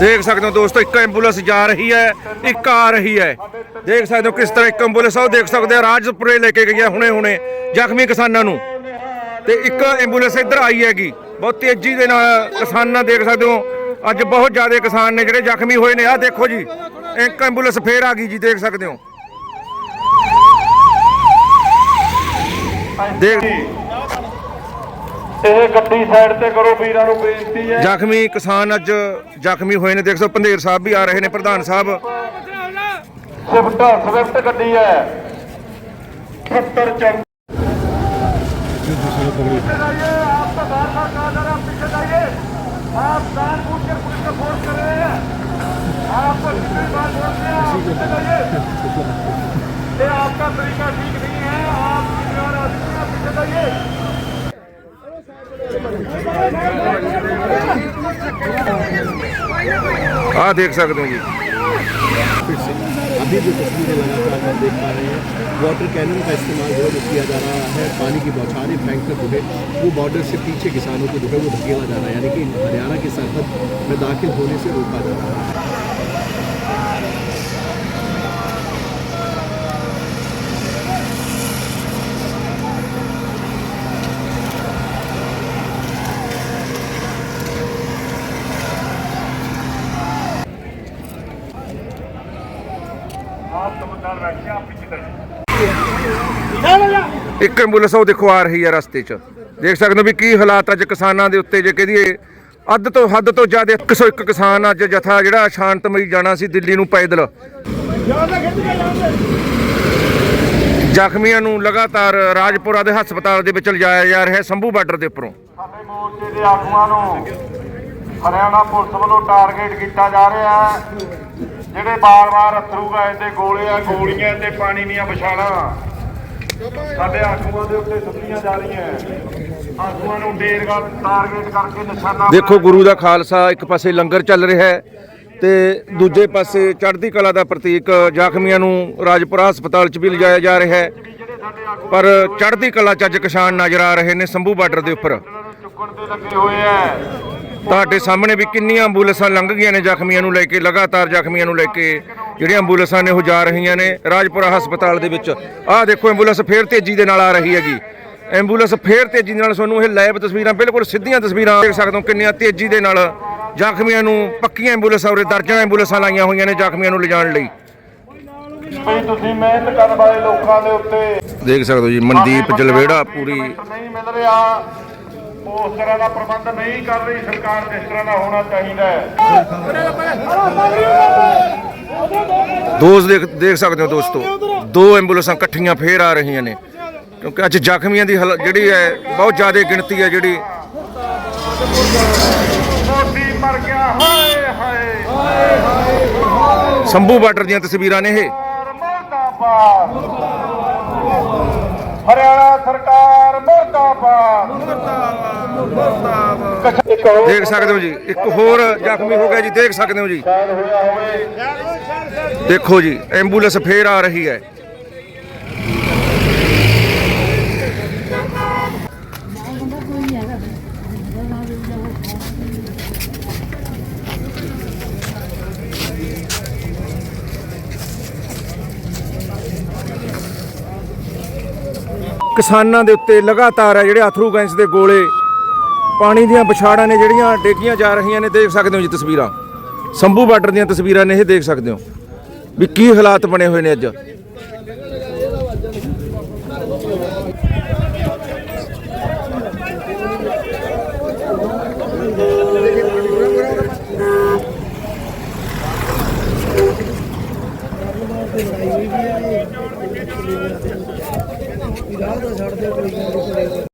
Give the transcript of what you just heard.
ਦੇਖ ਸਕਦੇ ਹੋ ਦੋਸਤੋ, ਇੱਕ ਐਂਬੂਲੈਂਸ ਜਾ ਰਹੀ ਹੈ, ਇੱਕ ਆ ਰਹੀ ਹੈ। ਦੇਖ ਸਕਦੇ ਹੋ ਕਿਸ ਤਰ੍ਹਾਂ ਇੱਕ ਐਂਬੂਲੈਂਸ ਆ ਦੇਖ ਸਕਦੇ ਆ, ਰਾਜਪੁਰੇ ਲੈ ਕੇ ਗਈਆਂ ਹੁਣੇ ਹੁਣੇ ਜ਼ਖਮੀ ਕਿਸਾਨਾਂ ਨੂੰ। ਤੇ ਇੱਕ ਐਂਬੂਲੈਂਸ ਇੱਧਰ ਆਈ ਹੈਗੀ, ਬਹੁਤ ਤੇਜ਼ੀ ਦੇ ਨਾਲ ਕਿਸਾਨਾਂ ਦੇਖ ਸਕਦੇ ਹੋ, ਅੱਜ ਬਹੁਤ ਜ਼ਿਆਦਾ ਕਿਸਾਨ ਨੇ ਜਿਹੜੇ ਜ਼ਖਮੀ ਹੋਏ ਨੇ। ਆਹ ਦੇਖੋ ਜੀ, ਇੱਕ ਐਂਬੂਲੈਂਸ ਫੇਰ ਆ ਗਈ ਜੀ, ਦੇਖ ਸਕਦੇ ਹੋ। ਦੇਖ ਇਹ ਗੱਡੀ ਸਾਈਡ ਤੇ ਕਰੋ ਵੀਰਾਂ ਨੂੰ ਬੇਨਤੀ ਹੈ ਜ਼ਖਮੀ ਕਿਸਾਨ ਅੱਜ ਜ਼ਖਮੀ ਹੋਏ ਨੇ ਦੇਖ ਸਕਦੇ ਹੋ ਪੰਧੇਰ ਸਾਹਿਬ ਵੀ ਆ ਰਹੇ ਨੇ ਪ੍ਰਧਾਨ ਸਾਹਿਬ ਸਵਿਫਟ ਸਵਿਫਟ ਗੱਡੀ ਹੈ 70 ਚੌਂਕ आप जानबूझ कर पुलिस को फोर्स कर रहे हैं आपको कितनी बार बोलते हैं आप पीछे जाइए ये आपका तरीका ਆਹ ਦੇਖ ਸਕਦੇ ਹੋ ਜੀ फिर से अभी जो तस्वीरें लगातार हम देख पा रहे हैं वाटर कैनन का इस्तेमाल जो है वो किया जा रहा है पानी की बौछारें फेंक कर जो है वो बॉर्डर से पीछे किसानों को जो है वो धकेला जा रहा है यानी कि हरियाणा की सरहद में दाखिल होने से रोका जा रहा है ਇੱਕ ਐਂਬੂਲੈਂਸ ਉਹ ਦੇਖੋ ਆ ਰਹੀ ਹੈ ਰਸਤੇ 'ਚ। ਦੇਖ ਸਕਦੇ ਹੋ ਵੀ ਕੀ ਹਾਲਾਤ ਅੱਜ ਕਿਸਾਨਾਂ ਦੇ ਉੱਤੇ, ਜੇ ਕਹਦੀਏ ਅੱਧ ਤੋਂ ਹੱਦ ਤੋਂ ਜ਼ਿਆਦਾ 101 ਕਿਸਾਨ ਅੱਜ ਜਥਾ ਜਿਹੜਾ ਸ਼ਾਂਤਮਈ ਜਾਣਾ ਸੀ ਦਿੱਲੀ ਨੂੰ ਪੈਦਲ। ਜ਼ਖਮੀਆਂ ਨੂੰ ਲਗਾਤਾਰ ਰਾਜਪੁਰਾ ਦੇ ਹਸਪਤਾਲ ਦੇ ਵਿੱਚ ਲਿਜਾਇਆ ਜਾ ਰਿਹਾ ਹੈ, ਸੰਭੂ ਬਾਰਡਰ ਦੇ ਉੱਪਰੋਂ। ਸਾਡੇ ਮੋਰਚੇ ਦੇ ਆਗੂਆਂ ਨੂੰ ਹਰਿਆਣਾ ਪੁਲਿਸ ਵੱਲੋਂ ਟਾਰਗੇਟ ਕੀਤਾ ਜਾ ਰਿਹਾ ਹੈ ਜਿਹੜੇ ਬਾਰ-ਬਾਰ ਅਥਰੂ ਗੈਸ ਦੇ ਗੋਲੇ ਆ ਗੋਲੀਆਂ ਤੇ ਪਾਣੀ ਦੀਆਂ ਵਿਛਾਣਾ ਸਾਡੇ ਆਗੂਆਂ ਦੇ ਉੱਤੇ ਸੁੱਟੀਆਂ ਜਾ ਰਹੀਆਂ। ਆਗੂਆਂ ਨੂੰ ਡੇਰਗਾ ਟਾਰਗੇਟ ਕਰਕੇ ਨਿਸ਼ਾਨਾ ਦੇਖੋ ਗੁਰੂ ਦਾ ਖਾਲਸਾ ਇੱਕ ਪਾਸੇ ਲੰਗਰ ਚੱਲ ਰਿਹਾ ਹੈ ਤੇ ਦੂਜੇ ਪਾਸੇ ਚੜ੍ਹਦੀ ਕਲਾ ਦਾ ਪ੍ਰਤੀਕ ਜ਼ਖਮੀਆਂ ਨੂੰ ਰਾਜਪੁਰਾ ਹਸਪਤਾਲ 'ਚ ਵੀ ਲਿਜਾਇਆ ਜਾ ਰਿਹਾ ਹੈ। ਪਰ ਚੜ੍ਹਦੀ ਕਲਾ 'ਚ ਅੱਜ ਕਿਸਾਨ ਨਜ਼ਰ ਆ ਰਹੇ ਨੇ ਸੰਭੂ ਬਾਰਡਰ ਦੇ ਉੱਪਰ। ਚੁੱਕਣ ਤੇ ਲੱਗੇ ਹੋਏ ਤੁਹਾਡੇ ਸਾਹਮਣੇ ਵੀ ਕਿੰਨੀਆਂ ਐਂਬੂਲੈਂਸਾਂ ਲੰਘ ਗਈਆਂ ਨੇ ਜ਼ਖਮੀਆਂ ਨੂੰ ਲੈ ਕੇ ਲਗਾਤਾਰ ਜ਼ਖਮੀਆਂ ਨੂੰ ਲੈ ਕੇ। ਜਿਹੜੀਆਂ ਐਂਬੂਲੈਂਸਾਂ ਨੇ ਉਹ ਜਾ ਰਹੀਆਂ ਨੇ ਰਾਜਪੁਰਾ ਹਸਪਤਾਲ ਦੇ ਵਿੱਚ। ਆਹ ਦੇਖੋ ਐਂਬੂਲੈਂਸ ਫੇਰ ਤੇਜ਼ੀ ਦੇ ਨਾਲ ਆ ਰਹੀ ਹੈਗੀ। ਐਂਬੂਲੈਂਸ ਫੇਰ ਤੇਜ਼ੀ ਨਾਲ ਤੁਹਾਨੂੰ ਇਹ ਲਾਈਵ ਤਸਵੀਰਾਂ ਬਿਲਕੁਲ ਸਿੱਧੀਆਂ ਤਸਵੀਰਾਂ ਦੇਖ ਸਕਦੇ ਹੋ ਕਿੰਨੀਆਂ ਤੇਜ਼ੀ ਦੇ ਨਾਲ ਜ਼ਖਮੀਆਂ ਨੂੰ ਪੱਕੀਆਂ ਐਂਬੂਲੈਂਸਾਂ ਉਰੇ ਦਰਜਨਾਂ ਐਂਬੂਲੈਂਸਾਂ ਲਾਈਆਂ ਹੋਈਆਂ ਨੇ ਜ਼ਖਮੀਆਂ ਨੂੰ ਲਿਜਾਣ ਲਈ। ਵੀ ਤੁਸੀਂ ਮਿਹਨਤ ਕਰਨ ਵਾਲੇ ਲੋਕਾਂ ਦੇ ਉੱਤੇ ਦੇਖ ਸਕਦੇ ਹੋ ਜੀ ਮਨਦੀਪ ਜਲਵੇੜਾ ਪੂਰੀ ਨਹੀਂ ਮਿਲ ਰਿਹਾ। ਉਸ ਤਰ੍ਹਾਂ ਦਾ ਪ੍ਰਬੰਧ ਨਹੀਂ ਕਰ ਰਹੀ ਸਰਕਾਰ ਜਿਸ ਤਰ੍ਹਾਂ ਦਾ ਹੋਣਾ ਚਾਹੀਦਾ ਹੈ। ਦੋਸਤ ਦੇਖ ਦੇਖ ਸਕਦੇ ਹੋ ਦੋਸਤੋ ਦੋ ਐਂਬੂਲੈਂਸਾਂ ਇਕੱਠੀਆਂ ਫੇਰ ਆ ਰਹੀਆਂ ਨੇ ਕਿਉਂਕਿ ਅੱਜ ਜ਼ਖਮੀਆਂ ਦੀ ਜਿਹੜੀ ਹੈ ਬਹੁਤ ਜ਼ਿਆਦਾ ਗਿਣਤੀ ਹੈ ਜਿਹੜੀ। ਮੋਦੀ ਮਰ ਗਿਆ ਹਾਏ ਹਾਏ। ਸੰਭੂ ਬਾਰਡਰ ਦੀਆਂ ਤਸਵੀਰਾਂ ਨੇ ਇਹ। ਹਰਿਆਣਾ ਸਰਕਾਰ ਮੁਰਦਾਬਾਦ ਮੁਰਦਾਬਾਦ। ਦੇਖ ਸਕਦੇ ਹੋ ਜੀ, ਇੱਕ ਹੋਰ ਜ਼ਖਮੀ ਹੋ ਗਿਆ ਜੀ, ਦੇਖ ਸਕਦੇ ਹੋ ਜੀ। ਦੇਖੋ ਜੀ, ਐਂਬੂਲੈਂਸ ਫੇਰ ਆ ਰਹੀ ਹੈ। ਕਿਸਾਨਾਂ ਦੇ ਉੱਤੇ ਲਗਾਤਾਰ ਹੈ ਜਿਹੜੇ ਅਥਰੂ ਗੈਂਸ ਦੇ ਗੋਲੇ। ਪਾਣੀ ਦੀਆਂ ਵਿਛਾੜਾਂ ਨੇ ਜਿਹੜੀਆਂ ਡੇਕੀਆਂ ਜਾ ਰਹੀਆਂ ਨੇ, ਦੇਖ ਸਕਦੇ ਹੋ ਜੀ ਤਸਵੀਰਾਂ। ਸੰਭੂ ਬਾਰਡਰ ਦੀਆਂ ਤਸਵੀਰਾਂ ਨੇ ਇਹ ਦੇਖ ਸਕਦੇ ਹੋ। ਵੀ ਕੀ ਹਾਲਾਤ ਬਣੇ ਹੋਏ ਨੇ ਅੱਜ।